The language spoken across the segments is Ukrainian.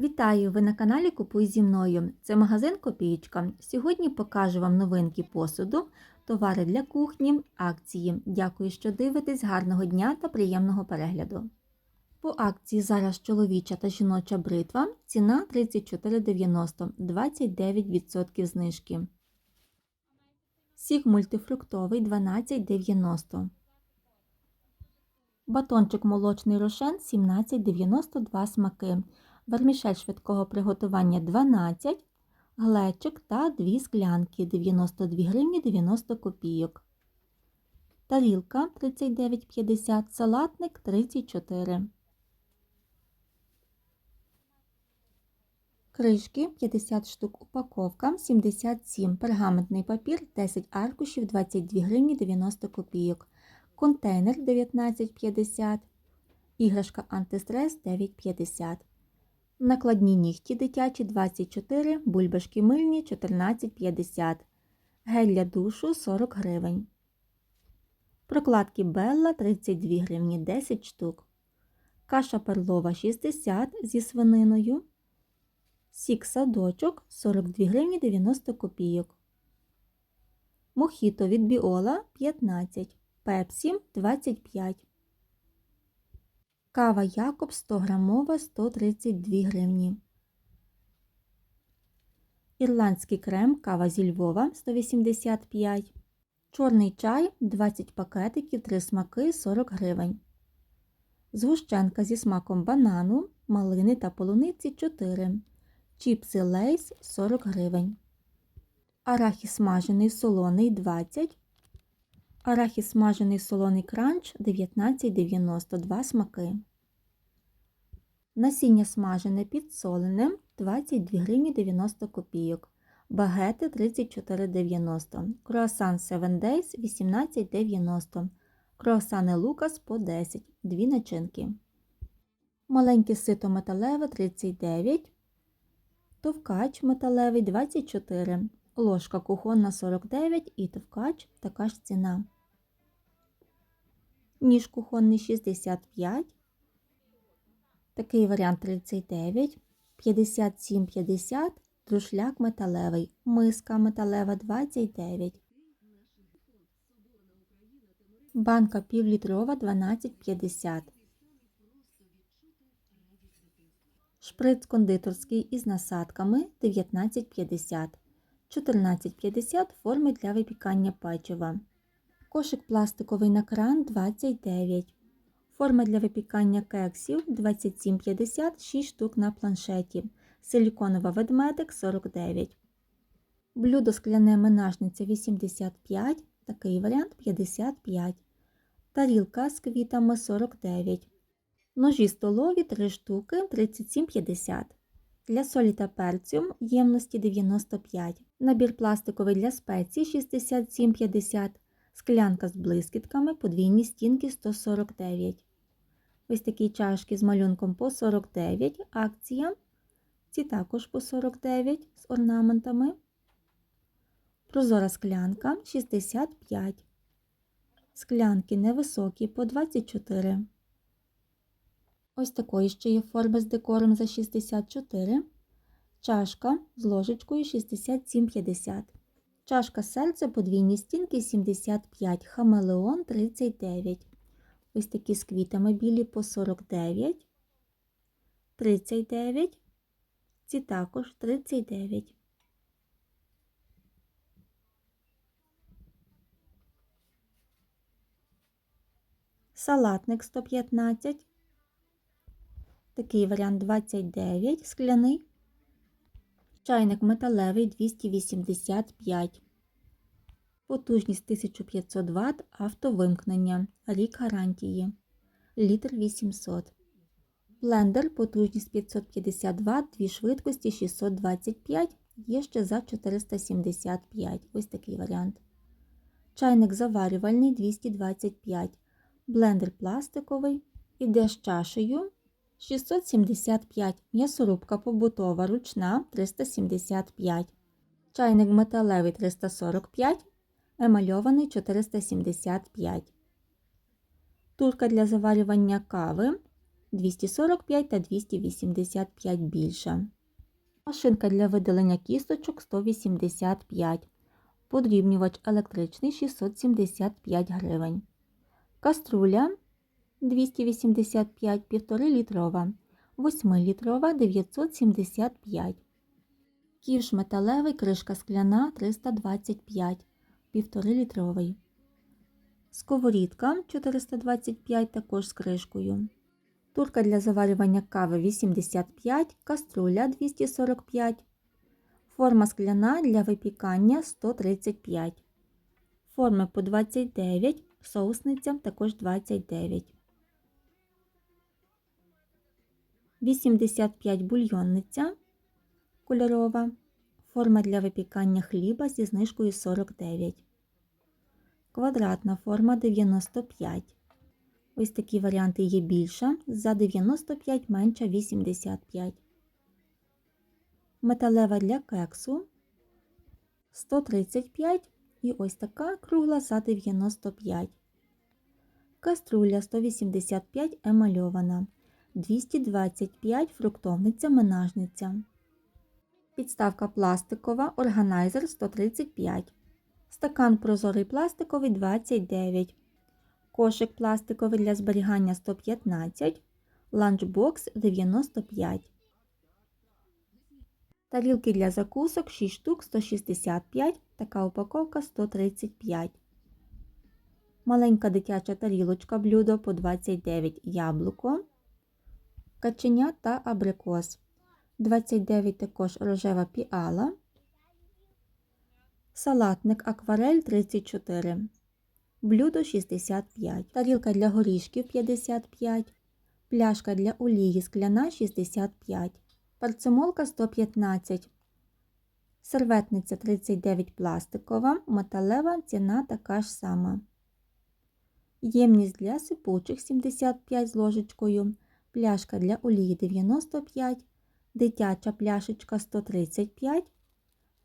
Вітаю! Ви на каналі Купуй зі мною. Це магазин Копієчка. Сьогодні покажу вам новинки посуду, товари для кухні, акції. Дякую, що дивитесь. Гарного дня та приємного перегляду. По акції зараз чоловіча та жіноча бритва. Ціна 34,90, 29% знижки. Сік мультифруктовий 12,90. Батончик молочний рошен 17,92 смаки. Вермішель швидкого приготування 12, глечик та 2 склянки 92 гривні 90 копійок. Тарілка 39,50, салатник 34. Кришки 50 штук упаковка 77, пергаментний папір 10 аркушів 22 гривні 90 копійок. Контейнер 19,50, іграшка антистрес 9,50. Накладні нігті дитячі 24, бульбашки мильні 14,50, гель для душу 40 гривень. Прокладки Белла 32 гривні 10 штук. Каша перлова 60 зі свининою. Сік садочок 42 гривні 90 копійок. Мохіто від біола 15, пепсі 25. Кава Якоб 100 грамова 132 гривні. Ірландський крем кава зі Львова 185. Чорний чай 20 пакетиків 3 смаки 40 гривень. Згущенка зі смаком банану, малини та полуниці 4. Чіпси лейс 40 гривень. Арахіс смажений солоний 20. Арахіс смажений солоний кранч 19,92 смаки. Насіння смажене підсолене 22 гривні 90 копійок. Багети 34,90. Круасан 7 Days 18,90. Круасани Лукас по 10. Дві начинки. Маленьке сито металеве 39. Товкач металевий 24. Ложка кухонна 49 і товкач така ж ціна. Ніж кухонний 65. Такий варіант 39, 57,50, друшляк металевий, миска металева 29. Банка півлітрова 12,50. Шприц кондитерський із насадками 19,50. 14,50 форми для випікання печива. Кошик пластиковий на кран 29. Форма для випікання кексів 27,50 6 штук на планшеті. Силіконова ведмедик 49. Блюдо скляне менажниця 85. Такий варіант 55. Тарілка з квітами 49. Ножі столові 3 штуки 37,50. Для солі та перцю ємності 95. Набір пластиковий для спецій 67,50. Склянка з блискітками, подвійні стінки 149. Ось такі чашки з малюнком по 49. Акція. Ці також по 49 з орнаментами. Прозора склянка 65. Склянки невисокі по 24. Ось такої ще є форми з декором за 64. Чашка з ложечкою 67,50. Чашка серця подвійні стінки 75, хамелеон 39. Ось такі з квітами білі по 49, 39. Ці також 39. Салатник 115. Такий варіант 29, скляний. Чайник металевий 285. Потужність 1500 Вт автовимкнення. Рік гарантії. Літр 800. Блендер потужність 550 Вт, дві швидкості 625. Є ще за 475. Ось такий варіант. Чайник заварювальний 225. Блендер пластиковий. Іде з чашею 675. М'ясорубка побутова ручна 375. Чайник металевий 345. Емальований 475. Турка для заварювання кави 245 та 285 більша. Машинка для видалення кісточок 185. Подрібнювач електричний 675 гривень. Каструля 285 1,5 літрова. 8-літрова 975. Ківш металевий, кришка скляна 325, 1,5 літровий. Сковорідка 425 також з кришкою. Турка для заварювання кави 85, каструля 245. Форма скляна для випікання 135. Форми по 29, соусниця також 29. 85 бульйонниця кольорова. Форма для випікання хліба зі знижкою 49. Квадратна форма 95. Ось такі варіанти є більша. За 95 менша 85. Металева для кексу 135 і ось така кругла за 95. Каструля 185 емальована. 225 фруктовниця менажниця. Підставка пластикова, органайзер 135. Стакан прозорий пластиковий 29. Кошик пластиковий для зберігання 115. Ланчбокс 95. Тарілки для закусок 6 штук 165. Така упаковка 135. Маленька дитяча тарілочка блюдо по 29 яблуко. Каченя та абрикос. 29 також рожева піала. Салатник акварель 34. Блюдо 65. Тарілка для горішків 55. Пляшка для олії скляна 65. Парцемолка 115. Серветниця 39 пластикова. Металева ціна така ж сама. Ємність для сипучих 75 з ложечкою. Пляшка для олії 95. Дитяча пляшечка 135.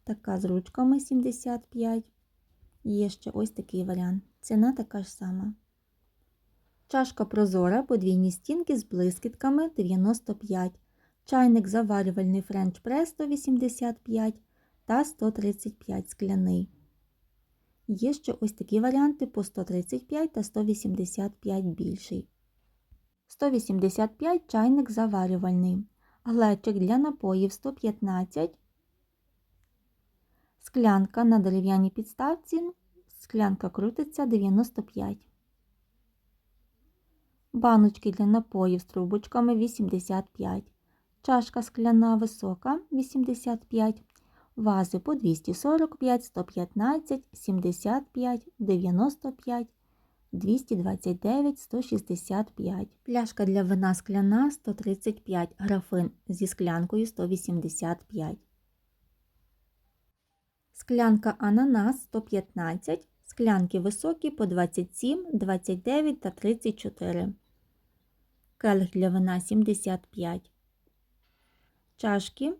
Така з ручками 75. Є ще ось такий варіант. Ціна така ж сама. Чашка прозора, подвійні стінки з блискітками 95. Чайник заварювальний френч прес 185 та 135 скляний. Є ще ось такі варіанти по 135 та 185 більший. 185 чайник заварювальний. Глечик для напоїв 115. Склянка на дерев'яній підставці. Склянка крутиться 95. Баночки для напоїв з трубочками 85. Чашка скляна висока 85. Вази по 245, 115, 75, 95, 229, 165. Пляшка для вина скляна 135. Графин зі склянкою 185. Склянка ананас 115. Склянки високі по 27, 29 та 34. Келих для вина 75. Чашки.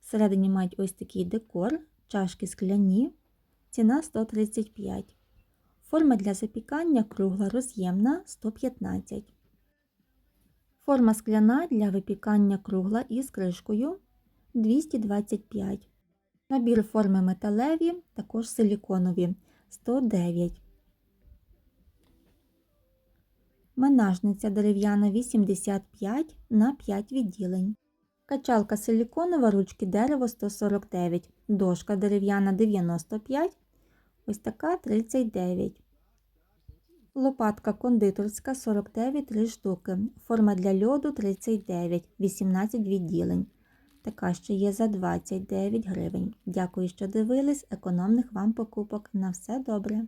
Всередині мають ось такий декор. Чашки скляні. Ціна 135. Форма для запікання кругла роз'ємна 115. Форма скляна для випікання кругла із кришкою 225. Набір форми металеві, також силіконові 109. Менажниця дерев'яна 85 на 5 відділень. Качалка силіконова, ручки дерево 149, дошка дерев'яна 95, ось така 39. Лопатка кондитерська 49 3 штуки. Форма для льоду 39, 18 відділень. Така ще є за 29 гривень. Дякую, що дивились. Економних вам покупок. На все добре!